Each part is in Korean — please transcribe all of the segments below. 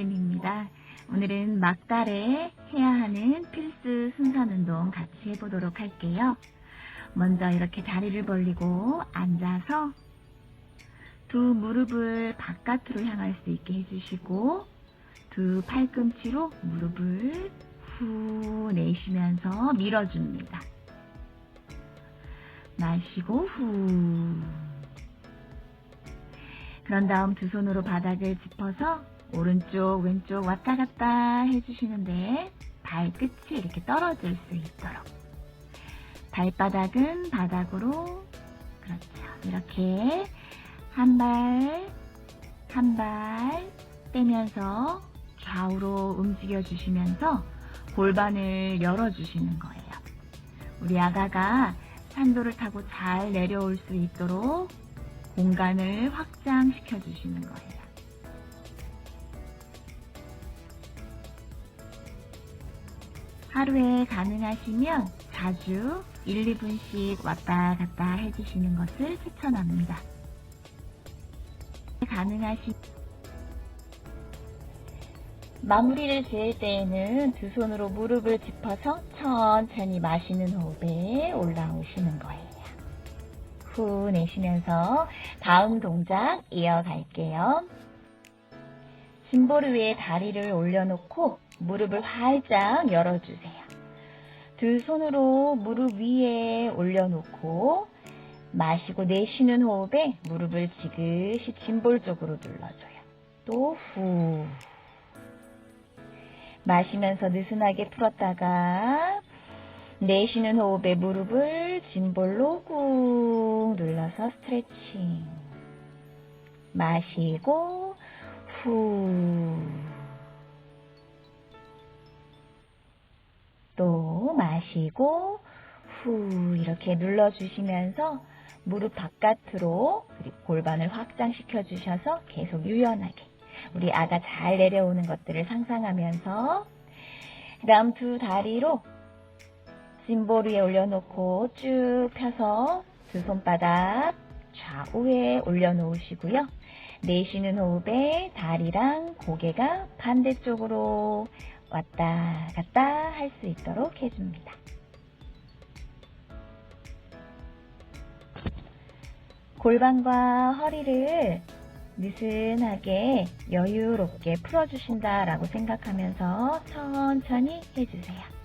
쌤입니다. 오늘은 막달에 해야 하는 필수 순선 운동 같이 해보도록 할게요. 먼저 이렇게 다리를 벌리고 앉아서 두 무릎을 바깥으로 향할 수 있게 해주시고 두 팔꿈치로 무릎을 후 내쉬면서 밀어줍니다. 마시고 후. 그런 다음 두 손으로 바닥을 짚어서 오른쪽, 왼쪽 왔다 갔다 해주시는데 발끝이 이렇게 떨어질 수 있도록. 발바닥은 바닥으로, 그렇죠. 이렇게 한 발, 한 발 빼면서 좌우로 움직여 주시면서 골반을 열어 주시는 거예요. 우리 아가가 산도를 타고 잘 내려올 수 있도록 공간을 확장시켜 주시는 거예요. 하루에 가능하시면 자주 1, 2분씩 왔다 갔다 해주시는 것을 추천합니다. 가능하시 마무리를 지을 때에는 두 손으로 무릎을 짚어서 천천히 마시는 호흡에 올라오시는 거예요. 후 내쉬면서 다음 동작 이어갈게요. 짐보르 위에 다리를 올려놓고 무릎을 활짝 열어주세요. 두 손으로 무릎 위에 올려놓고 마시고 내쉬는 호흡에 무릎을 지그시 짐볼 쪽으로 눌러줘요. 또 후. 마시면서 느슨하게 풀었다가 내쉬는 호흡에 무릎을 짐볼로 꾹 눌러서 스트레칭. 마시고 후. 또 마시고 후 이렇게 눌러주시면서 무릎 바깥으로 그리고 골반을 확장시켜 주셔서 계속 유연하게 우리 아가 잘 내려오는 것들을 상상하면서 그 다음 두 다리로 짐볼 위에 올려놓고 쭉 펴서 두 손바닥 좌우에 올려놓으시고요. 내쉬는 호흡에 다리랑 고개가 반대쪽으로 왔다 갔다 할 수 있도록 해줍니다. 골반과 허리를 느슨하게 여유롭게 풀어주신다라고 생각하면서 천천히 해주세요.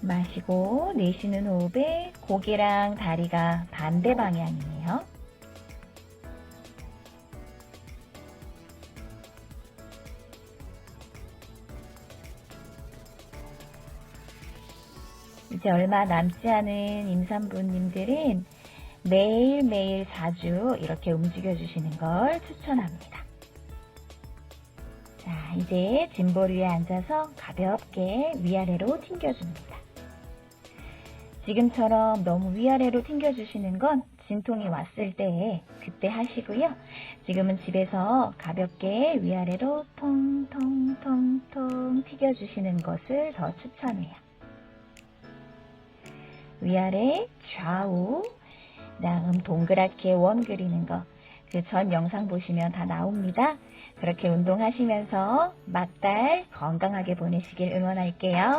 마시고 내쉬는 호흡에 고개랑 다리가 반대 방향이에요. 이제 얼마 남지 않은 임산부님들은 매일매일 자주 이렇게 움직여 주시는 걸 추천합니다. 자, 이제 짐볼 위에 앉아서 가볍게 위아래로 튕겨줍니다. 지금처럼 너무 위아래로 튕겨주시는 건 진통이 왔을 때 그때 하시고요. 지금은 집에서 가볍게 위아래로 통통통통 튀겨주시는 것을 더 추천해요. 위아래 좌우 다음 동그랗게 원 그리는 거 그 전 영상 보시면 다 나옵니다. 그렇게 운동하시면서 막달 건강하게 보내시길 응원할게요.